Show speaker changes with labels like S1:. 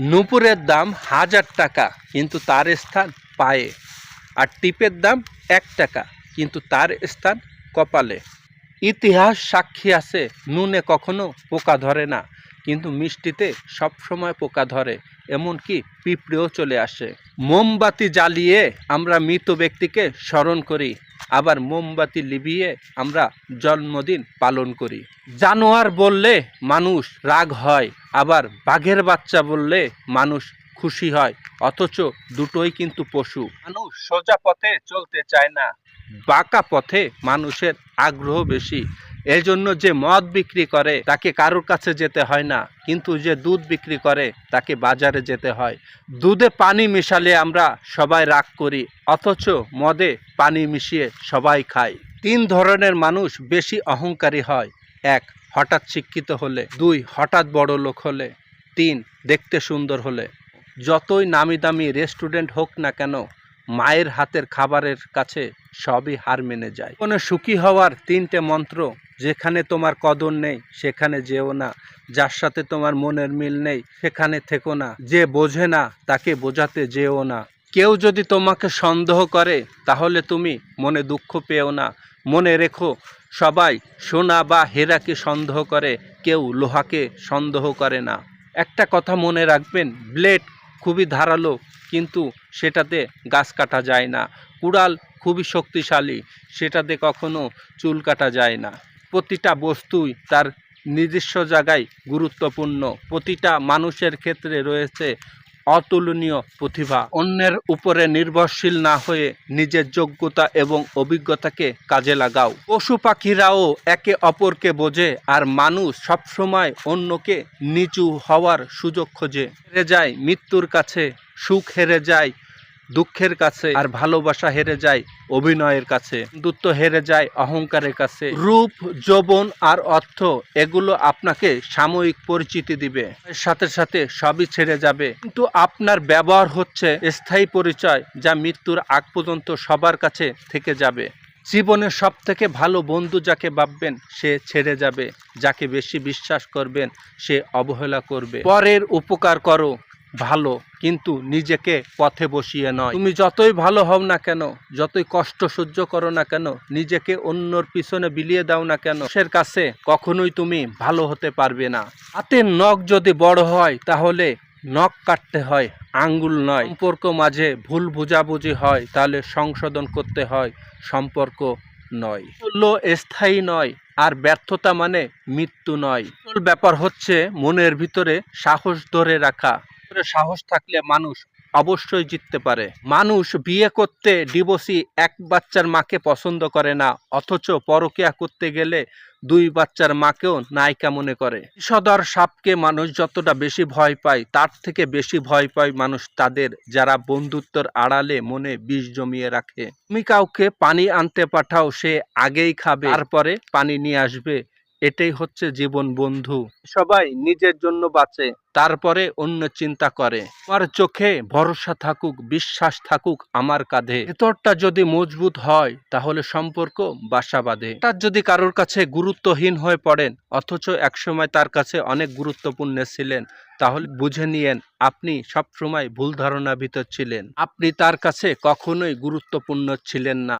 S1: নূপুরের দাম হাজার টাকা, কিন্তু তার স্থান পায়ে। আর টিপের দাম এক টাকা, কিন্তু তার স্থান কপালে। ইতিহাস সাক্ষী আছে, নুনে কখনো পোকা ধরে না, কিন্তু মিষ্টিতে সবসময় পোকা ধরে। এমনকি পিঁপড়েও চলে আসে। মোমবাতি জ্বালিয়ে আমরা মৃত ব্যক্তিকে স্মরণ করি, আবার মোমবাতি লিভিয়ে আমরা জন্মদিন পালন করি। জানোয়ার বললে মানুষ রাগ হয়, আবার বাঘের বাচ্চা বললে মানুষ খুশি হয়, অথচ দুটোই কিন্তু পশু। মানুষ সোজা পথে চলতে চায় না। বাঁকা পথে মানুষের আগ্রহ বেশি এই জন্য যে মদ বিক্রি করে, তাকে কারোর কাছে যেতে হয় না। কিন্তু যে দুধ বিক্রি করে, তাকে বাজারে যেতে হয়। দুধে পানি মিশালে আমরা সবাই রাগ করি, অথচ মদে পানি মিশিয়ে সবাই খায় তিন ধরনের মানুষ বেশি অহংকারী হয়। এক, হঠাৎ শিক্ষিত হলে। দুই, হঠাৎ বড় লোক হলে। তিন, দেখতে সুন্দর হলে। যতই নামি দামি রেস্টুরেন্ট হোক না কেন, মায়ের হাতের খাবারের কাছে সবই হার মেনে যায়। কোনো সুখী হওয়ার তিনটে মন্ত্র যেখানে তোমার কদর নেই, সেখানে যেও না। যার সাথে তোমার মনের মিল নেই, সেখানে থেকো না। যে বোঝে না, তাকে বোঝাতে যেও না। কেউ যদি তোমাকে সন্দেহ করে, তাহলে তুমি মনে দুঃখ পেও না। মনে রেখো, সবাই সোনা বা হেরাকে সন্দেহ করে, কেউ লোহাকে সন্দেহ করে না। একটা কথা মনে রাখবেন, ব্লেড খুবই ধারালো, কিন্তু সেটাতে গাছ কাটা যায় না। কুড়াল খুবই শক্তিশালী, সেটাতে কখনো চুল কাটা যায় না। প্রতিটা বস্তুই তার নিজস্ব জায়গায় গুরুত্বপূর্ণ। প্রতিটা মানুষের ক্ষেত্রে রয়েছে অতুলনীয় প্রতিভা। অন্যের উপরে নির্ভরশীল না হয়ে নিজের যোগ্যতা এবং অভিজ্ঞতাকে কাজে লাগাও। পশু পাখিরাও একে অপরকে বোঝে আর মানুষ সবসময় অন্যকে নিচু হওয়ার সুযোগ খোঁজে। হেরে যায়, মৃত্যুর কাছে সুখ হেরে যায় দুঃখের কাছে আর ভালোবাসা হেরে যায় অভিনয়ের কাছে, বন্ধুত্ব হেরে যায় অহংকারের কাছে। রূপ, যৌবন আর অর্থ, এগুলো আপনাকে সাময়িক পরিচিতি দিবে। সাথে সাথে সবই ছেড়ে যাবে। কিন্তু আপনার ব্যবহার হচ্ছে স্থায়ী পরিচয় যা মৃত্যুর আগ পর্যন্ত সবার কাছে থেকে যাবে। জীবনের সব থেকে ভালো বন্ধু যাকে ভাববেন, সে ছেড়ে যাবে। যাকে বেশি বিশ্বাস করবেন, সে অবহেলা করবে। পরের উপকার করো। ভালো, কিন্তু নিজেকে পথে বসিয়ে নয়। তুমি যতই ভালো হও না কেন, যতই কষ্ট সহ্য করো না কেন, নিজেকে অন্যর পিছনে বিলিয়ে দাও না কেন সের কাছে কখনোই তুমি ভালো হতে পারবে না। হাতের নখ যদি বড় হয়, তাহলে নখ কাটতে হয়, আঙ্গুল নয়। সম্পর্ক মাঝে ভুল বোঝাবুঝি হয়, তাহলে সংশোধন করতে হয়, সম্পর্ক নয়। মূল্য স্থায়ী নয়, আর ব্যর্থতা মানে মৃত্যু নয়। ব্যাপার হচ্ছে, মনের ভিতরে সাহস ধরে রাখা। ভিতরে সাহস থাকলে মানুষ অবশ্যই জিততে পারে। মানুষ বিয়ে করতে ডিভোর্সি এক বাচ্চার মাকে পছন্দ করে না, অথচ পরকিয়া করতে গেলে দুই বাচ্চার মাকেও নায়িকা মনে করে। সদর সাপকে মানুষ যতটা বেশি ভয় পায়, তার থেকে বেশি ভয় পায় মানুষ তাদের, যারা বন্ধুত্বর আড়ালে মনে বিষ জমিয়ে রাখে। তুমি কাউকে পানি আনতে পাঠাও, সে আগেই খাবে। তারপরে পানি নিয়ে আসবে। এটাই হচ্ছে জীবন বন্ধু। সবাই নিজের জন্য বাঁচে। তারপরে অন্য চিন্তা করে। আমার চোখে ভরসা থাকুক বিশ্বাস থাকুক আমার কাঁধে। ভেতরটা যদি মজবুত হয় তাহলে সম্পর্ক বাসা বাঁধে। তার যদি কারোর কাছে গুরুত্বহীন হয়ে পড়েন অথচ একসময় তার কাছে অনেক গুরুত্বপূর্ণ ছিলেন তাহলে বুঝে নিয়েন আপনি সবসময় ভুল ধারণা ভিতর ছিলেন। আপনি তার কাছে কখনোই গুরুত্বপূর্ণ ছিলেন না।